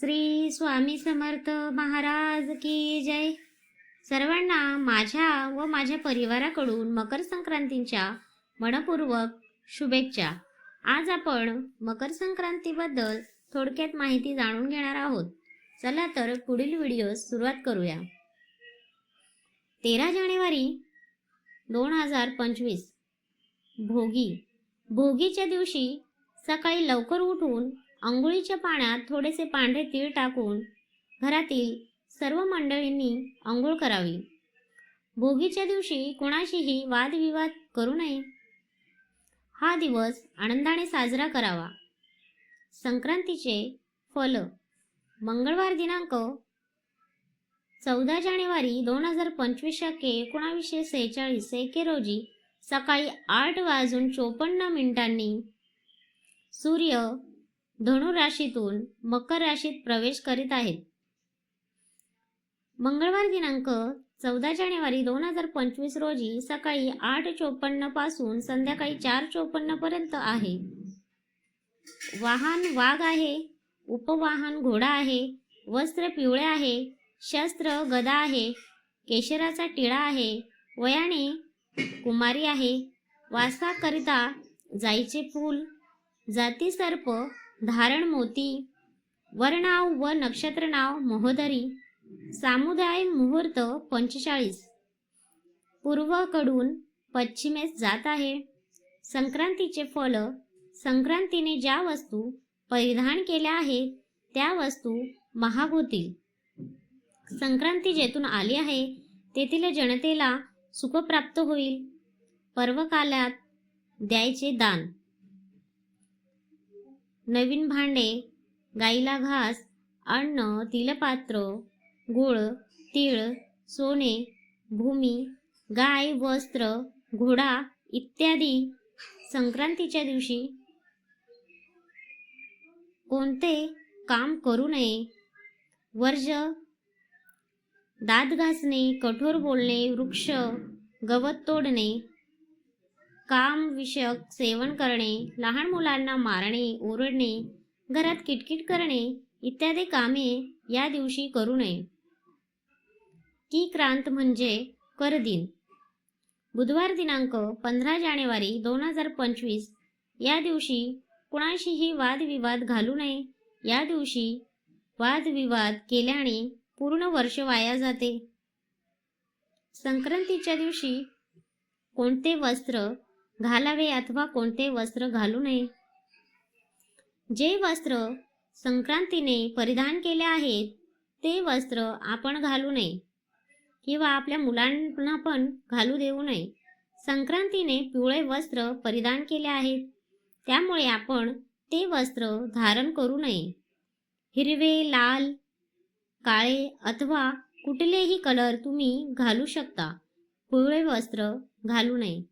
श्री स्वामी समर्थ महाराज की जय. सर्वांना माझ्या व माझ्या परिवाराकडून मकर संक्रांतीच्या मनपूर्वक शुभेच्छा. आज आपण मकर संक्रांतीबद्दल थोडक्यात माहिती जाणून घेणार आहोत. चला तर पुढील व्हिडिओ सुरुवात करूया. तेरा जानेवारी दोन हजार पंचवीस. भोगी. भोगीच्या दिवशी सकाळी लवकर उठून आंघोळीच्या पाण्यात थोडेसे पांढरे तीळ टाकून घरातील सर्व मंडळींनी आंघोळ करावी. भोगीच्या दिवशी कोणाशीही वादविवाद करू नये. हा दिवस आनंदाने साजरा करावा. संक्रांतीचे फल. मंगळवार दिनांक चौदा जानेवारी दोन हजार पंचवीस शके एकोणावीसशे सेहेचाळीस. एके रोजी सकाळी आठ वाजून चोपन्न मिनिटांनी सूर्य धनु राशीतून मकर राशीत प्रवेश करीत आहेत. मंगळवार दिनांक चौदा जानेवारी दोन हजार पंचवीस रोजी सकाळी आठ चोपन्नपासून संध्याकाळी चार चोपन्न पर्यंत आहे. वाहन वाघ आहे उपवाहन घोडा आहे वस्त्र पिवळे आहे शस्त्र गदा आहे केशराचा टिळा आहे वयाने कुमारी आहे. वासाकरिता जाईचे फूल जाती सर्प धारण मोती वरनाव व नक्षत्र नाव महोदरी सामुदाय मुहूर्त पंचेचाळीस. पूर्वकडून पश्चिमेस जात आहे. संक्रांतीचे फल संक्रांतीने ज्या वस्तू परिधान केल्या आहेत त्या वस्तू महाग होतील. संक्रांती जेथून आली आहे तेथील जनतेला सुख प्राप्त होईल. पर्वकालात द्यायचे दान. नवीन भांडे गाईला घास अन्न तिलपात्र गुळ तीळ सोने भूमी गाय वस्त्र घोडा इत्यादी संक्रांतीच्या दिवशी कोणते काम करू नये. वर्ज दात घासणे कठोर बोलणे वृक्ष गवत तोडणे कामविषयक सेवन करणे लहान मुलांना मारणे ओरडणे घरात किटकिट करणे इत्यादी कामे या दिवशी करू नये. की क्रांत म्हणजे करदिन. बुधवार दिनांक पंधरा जानेवारी दोन हजार पंचवीस या दिवशी कुणाशीही वादविवाद घालू नये. या दिवशी वादविवाद केल्याने पूर्ण वर्ष वाया जाते. संक्रांतीच्या दिवशी कोणते वस्त्र घालावे अथवा कोणते वस्त्र घालू नये. जे वस्त्र संक्रांतीने परिधान केले आहेत ते वस्त्र आपण घालू नये. किंवा आपल्या मुलांना पण घालू देऊ नये. संक्रांतीने पिवळे वस्त्र परिधान केले आहेत. त्यामुळे आपण ते वस्त्र धारण करू नये. हिरवे लाल काळे अथवा कुठलेही कलर तुम्ही घालू शकता. पिवळे वस्त्र घालू नये.